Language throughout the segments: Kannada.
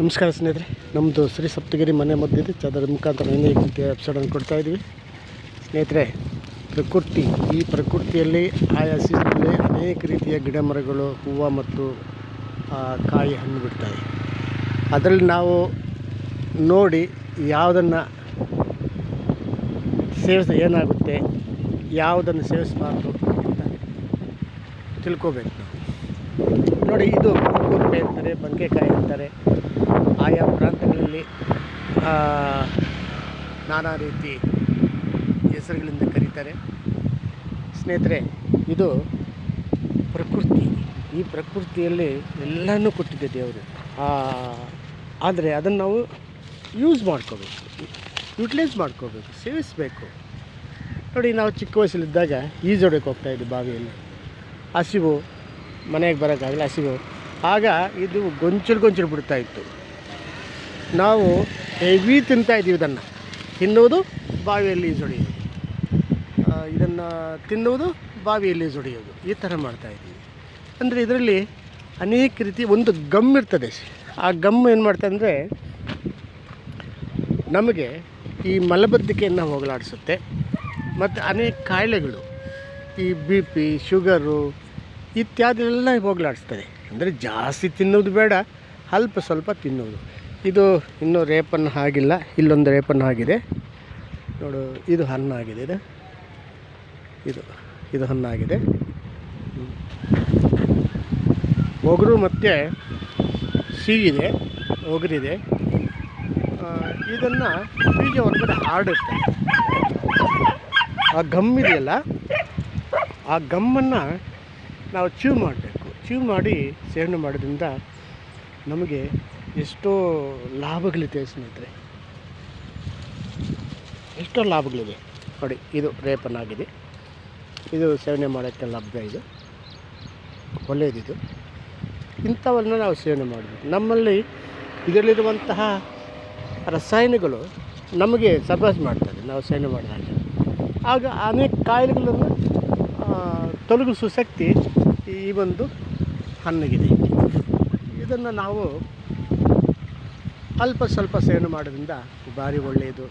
ನಮಸ್ಕಾರ ಸ್ನೇಹಿತರೆ ನಮ್ಮದು ಶ್ರೀ ಸಪ್ತಗಿರಿ ಮನೆ ಮದ್ದಿದೆ ಅದರ ಮುಖಾಂತರ ಏನೇ ಎಪಿಸೋಡನ್ನು ಕೊಡ್ತಾ ಇದ್ವಿ ಸ್ನೇಹಿತರೆ, ಪ್ರಕೃತಿ, ಈ ಪ್ರಕೃತಿಯಲ್ಲಿ ಆಯಾ ಸೀಸನಲ್ಲಿ ಅನೇಕ ರೀತಿಯ ಗಿಡ ಮರಗಳು, ಹೂವು ಮತ್ತು ಕಾಯಿ ಹಣ್ಣು ಬಿಡ್ತವೆ. ಅದರಲ್ಲಿ ನಾವು ನೋಡಿ ಯಾವುದನ್ನು ಸೇವಿಸ ಏನಾಗುತ್ತೆ, ಯಾವುದನ್ನು ಸೇವಿಸಬಾರ್ದು ಅಂತ ತಿಳ್ಕೋಬೇಕು ನಾವು. ನೋಡಿ, ಇದು ಕುಂಬೆ ಅಂತಾರೆ ಬಂಕೆಕಾಯಿ ಅಂತಾರೆ. ಆಯಾ ಪ್ರಾಂತಗಳಲ್ಲಿ ನಾನಾ ರೀತಿ ಹೆಸರುಗಳಿಂದ ಕರೀತಾರೆ. ಸ್ನೇಹಿತರೆ, ಇದು ಪ್ರಕೃತಿ. ಈ ಪ್ರಕೃತಿಯಲ್ಲಿ ಎಲ್ಲನೂ ಕೊಟ್ಟಿದೆ ದೇವರು. ಆದರೆ ಅದನ್ನು ನಾವು ಯೂಸ್ ಮಾಡ್ಕೋಬೇಕು. ಯುಟಿಲೈಸ್ ಮಾಡ್ಕೋಬೇಕು, ಸೇವಿಸಬೇಕು. ನೋಡಿ, ನಾವು ಚಿಕ್ಕ ವಯಸ್ಸಲ್ಲಿದ್ದಾಗ ಈಜೊಡಕ್ಕೆ ಹೋಗ್ತಾಯಿದ್ವಿ ಬಾವಿಯಲ್ಲಿ. ಹಸಿವು ಮನೆಗೆ ಬರೋಕ್ಕಾಗಲ್ಲ ಹಸಿವು ಆಗ ಇದು ಗೊಂಚಲು ಗೊಂಚಲು ಬಿಡ್ತಾ ಇತ್ತು. ನಾವು ಹೆವಿ ತಿಂತಾ ಇದ್ದೀವಿ ಇದನ್ನು. ತಿನ್ನುವುದು ಬಾವಿಯಲ್ಲಿ ಸುಡಿಯೋದು. ಇದನ್ನು ತಿನ್ನುವುದು ಬಾವಿಯಲ್ಲಿ ಸುಡಿಯೋದು. ಈ ಥರ ಮಾಡ್ತಾ ಇದ್ದೀವಿ. ಅಂದರೆ ಇದರಲ್ಲಿ ಅನೇಕ ರೀತಿ ಒಂದು ಗಮ್ ಇರ್ತದೆ. ಆ ಗಮ್ ಏನು ಮಾಡ್ತಾ ಅಂದರೆ ನಮಗೆ ಈ ಮಲಬದ್ಧಿಕೆಯನ್ನು ಹೋಗಲಾಡಿಸುತ್ತೆ. ಮತ್ತು ಅನೇಕ ಕಾಯಿಲೆಗಳು. ಈ ಬಿ ಪಿ, ಶುಗರು ಇತ್ಯಾದಿ ಎಲ್ಲ ಹೋಗಲಾಡಿಸ್ತದೆ ಅಂದರೆ ಜಾಸ್ತಿ ತಿನ್ನೋದು ಬೇಡ, ಅಲ್ಪ ಸ್ವಲ್ಪ ತಿನ್ನೋದು. ಇದು ಇನ್ನೂ ರೇಪನ್ನು ಆಗಿಲ್ಲ, ಇಲ್ಲೊಂದು ರೇಪನ್ನು ಆಗಿದೆ. ನೋಡು, ಇದು ಹಣ್ಣಾಗಿದೆ ಇದು. ಇದು ಇದು ಹಣ್ಣಾಗಿದೆ. ಒಗರು ಮತ್ತು ಸಿಗಿದೆ ಒಗರಿದೆ. ಇದನ್ನು ಬೀಜ ಹೊರಗಡೆ ಹಾಡುತ್ತೆ ಆ ಗಮ್ ಇದೆಯಲ್ಲ, ಆ ಗಮ್ಮನ್ನು ನಾವು ಚೀವ್ ಮಾಡಬೇಕು. ಚೀವ್ ಮಾಡಿ ಸೇವನೆ ಮಾಡೋದ್ರಿಂದ ನಮಗೆ ಎಷ್ಟೋ ಲಾಭಗಳಿದೆ ಸ್ನೇಹಿತರೆ. ಎಷ್ಟೋ ಲಾಭಗಳಿದೆ. ನೋಡಿ, ಇದು ರೇಪನ್ನಾಗಿದೆ. ಇದು ಸೇವನೆ ಮಾಡೋಕ್ಕೆ ಲಭ್ಯ ಇದು. ಒಳ್ಳೆಯದಿದು. ಇಂಥವನ್ನ ನಾವು ಸೇವನೆ ಮಾಡಬೇಕು. ನಮ್ಮಲ್ಲಿ ಇದರಲ್ಲಿರುವಂತಹ ರಸಾಯನಗಳು ನಮಗೆ ಸರಬರಾಜು ಮಾಡ್ತದೆ. ನಾವು ಸೇವನೆ ಮಾಡಿದಾಗ. ಆಗ ಅನೇಕ ಕಾಯಿಲೆಗಳನ್ನು ತೊಲಗಿಸುವ ಶಕ್ತಿ ಈ ಒಂದು ಹಣ್ಣಗಿದೆ. ಇದನ್ನು ನಾವು ಅಲ್ಪ ಸ್ವಲ್ಪ ಸೇವನೆ ಮಾಡೋದ್ರಿಂದ ಭಾರಿ ಒಳ್ಳೆಯದು.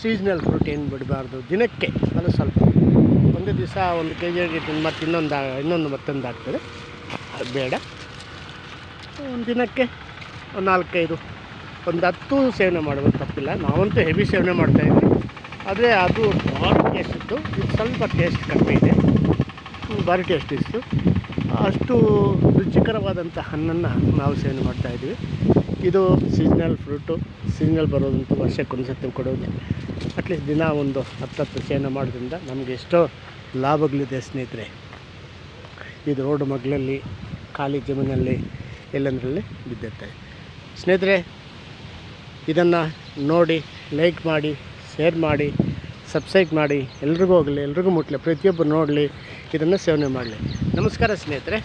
ಸೀಸ್ನಲ್ ಫ್ರೂಟ್ ಏನು ಬಿಡಬಾರ್ದು. ದಿನಕ್ಕೆ ಅದು ಸ್ವಲ್ಪ. ಒಂದು ದಿವಸ ಒಂದು ಕೆ ಜಿಗೆ ಮತ್ತು ಇನ್ನೊಂದು ಇನ್ನೊಂದು ಮತ್ತೊಂದು ಆಗ್ತದೆ. ಅದು ಬೇಡ. ಒಂದು ದಿನಕ್ಕೆ ಒಂದು ನಾಲ್ಕೈದು, ಒಂದು ಹತ್ತು ಸೇವನೆ ಮಾಡೋದು ತಪ್ಪಿಲ್ಲ. ನಾವಂತೂ ಹೆವಿ ಸೇವನೆ ಮಾಡ್ತಾಯಿದ್ವಿ ಆದರೆ ಅದು ಭಾಳ ಟೇಸ್ಟ್ ಇತ್ತು. ಇದು ಸ್ವಲ್ಪ ಟೇಸ್ಟ್ ಕಡಿಮೆ ಇದೆ. ಭಾರಿ ಟೇಸ್ಟ್ ಇತ್ತು. ಅಷ್ಟು ರುಚಿಕರವಾದಂಥ ಹಣ್ಣನ್ನು ನಾವು ಸೇವನೆ ಮಾಡ್ತಾಯಿದ್ವಿ ಇದು ಸೀಸ್ನಲ್ ಫ್ರೂಟು ಸೀಸ್ನಲ್ ಬರೋದಂತ ವರ್ಷಕ್ಕೊಂದು ಸತಿ ಕೊಡೋದು ಅಟ್ಲೀಸ್ಟ್ ದಿನ ಒಂದು ಹತ್ತತ್ತು ಸೇವನೆ ಮಾಡೋದ್ರಿಂದ ನಮಗೆ ಎಷ್ಟೋ ಲಾಭಗಳಿದೆ ಸ್ನೇಹಿತರೆ. ಇದು ರೋಡ್ ಮಗ್ಲಲ್ಲಿ, ಖಾಲಿ ಜಮೀನಲ್ಲಿ, ಎಲ್ಲಂದ್ರಲ್ಲಿ ಬಿದ್ದಿರ್ತದೆ ಸ್ನೇಹಿತರೆ, ಇದನ್ನು ನೋಡಿ ಲೈಕ್ ಮಾಡಿ ಶೇರ್ ಮಾಡಿ. ಸಬ್ಸ್ಕ್ರೈಬ್ ಮಾಡಿ ಎಲ್ರಿಗೂ ಹೋಗಲಿ ಎಲ್ರಿಗೂ ಮುಟ್ಟಲಿ ಪ್ರತಿಯೊಬ್ಬರು ನೋಡಲಿ ಇದನ್ನು ಸೇವನೆ ಮಾಡಲಿ. ನಮಸ್ಕಾರ ಸ್ನೇಹಿತರೆ.